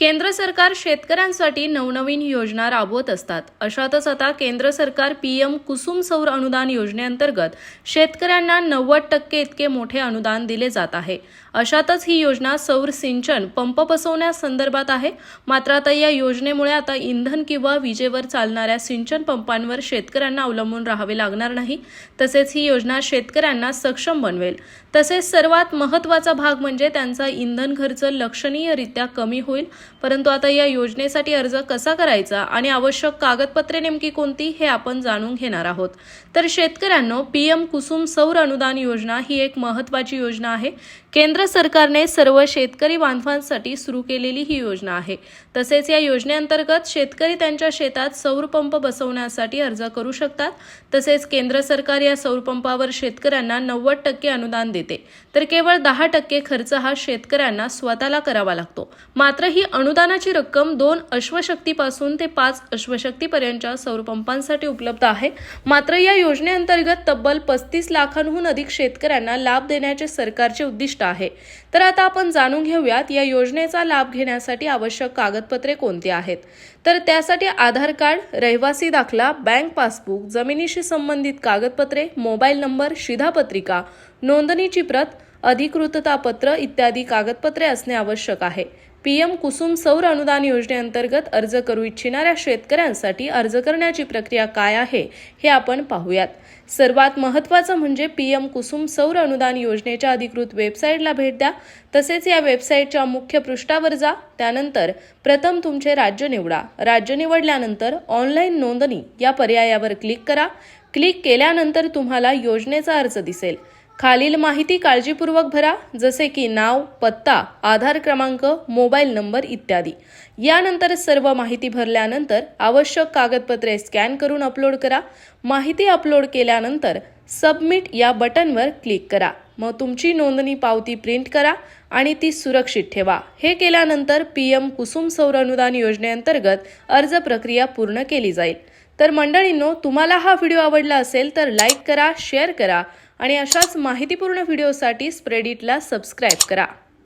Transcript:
केंद्र सरकार शेतकऱ्यांसाठी नवनवीन योजना राबवत असतात. अशातच आता केंद्र सरकार पी एम कुसुम सौर अनुदान योजनेअंतर्गत शेतकऱ्यांना नव्वद टक्के इतके मोठे अनुदान दिले जात आहे. अशातच ही योजना सौर सिंचन पंप बसवण्यासंदर्भात आहे. मात्र आता या योजनेमुळे आता इंधन किंवा विजेवर चालणाऱ्या सिंचन पंपांवर शेतकऱ्यांना अवलंबून राहावे लागणार नाही. तसेच ही योजना शेतकऱ्यांना सक्षम बनवेल. तसेच सर्वात महत्त्वाचा भाग म्हणजे त्यांचा इंधन खर्च लक्षणीयरित्या कमी होईल. परंतु आता या योजनेसाठी अर्ज कसा करायचा आणि आवश्यक कागदपत्रे नेमकी कोणती हे आपण जाणून घेणार आहोत. तर शेतकऱ्यांनो पी एम कुसुम सौर अनुदान योजना ही एक महत्त्वाची योजना आहे. केंद्र सरकारने सर्व शेतकरी बांधवांसाठी सुरू केलेली ही योजना आहे. तसेच या योजनेअंतर्गत शेतकरी त्यांच्या शेतात सौर पंप बसवण्यासाठी अर्ज करू शकतात. तसेच केंद्र सरकार या सौर पंपावर शेतकऱ्यांना नव्वद टक्के अनुदान देते. तर केवळ दहा टक्के खर्च हा शेतकऱ्यांना स्वतःला करावा लागतो. मात्र ही अनुदानाची रक्कम दोन अश्वशक्तीपासून ते पाच अश्वशक्तीपर्यंतच्या सौरपंपांसाठी उपलब्ध आहे. मात्र या योजनेअंतर्गत तब्बल पस्तीस लाखांहून अधिक शेतकऱ्यांना लाभ देण्याचे सरकारचे उद्दिष्ट आहे. तर आता आपण जाणून घेऊयात या योजनेचा लाभ घेण्यासाठी आवश्यक कागदपत्रे कोणती आहेत? तर त्यासाठी आधार कार्ड रहिवासी दाखला बँक पासबुक जमिनीशी संबंधित कागदपत्रे मोबाईल नंबर शिधापत्रिका नोंदणीची प्रत अधिकृतता पत्र इत्यादी कागदपत्रे असणे आवश्यक आहे. पी एम कुसुम सौर अनुदान योजनेअंतर्गत अर्ज करू इच्छिणाऱ्या शेतकऱ्यांसाठी अर्ज करण्याची प्रक्रिया काय आहे हे आपण पाहूयात. सर्वात महत्त्वाचं म्हणजे पी एम कुसुम सौर अनुदान योजनेच्या अधिकृत वेबसाईटला भेट द्या. तसेच या वेबसाईटच्या मुख्य पृष्ठावर जा. त्यानंतर प्रथम तुमचे राज्य निवडा. राज्य निवडल्यानंतर ऑनलाईन नोंदणी या पर्यायावर क्लिक करा. क्लिक केल्यानंतर तुम्हाला योजनेचा अर्ज दिसेल. खालील माहिती काळजीपूर्वक भरा जसे की नाव पत्ता आधार क्रमांक मोबाईल नंबर इत्यादी. यानंतर सर्व माहिती भरल्यानंतर आवश्यक कागदपत्रे स्कॅन करून अपलोड करा. माहिती अपलोड केल्यानंतर सबमिट या बटनवर क्लिक करा. मग तुमची नोंदणी पावती प्रिंट करा आणि ती सुरक्षित ठेवा. हे केल्यानंतर पी एम कुसुम सौर अनुदान योजनेअंतर्गत अर्ज प्रक्रिया पूर्ण केली जाईल. तर मंडळींनो तुम्हाला हा व्हिडिओ आवडला असेल तर लाईक करा शेअर करा आणि अशाच माहितीपूर्ण व्हिडिओसाठी स्प्रेडिटला सबस्क्राईब करा.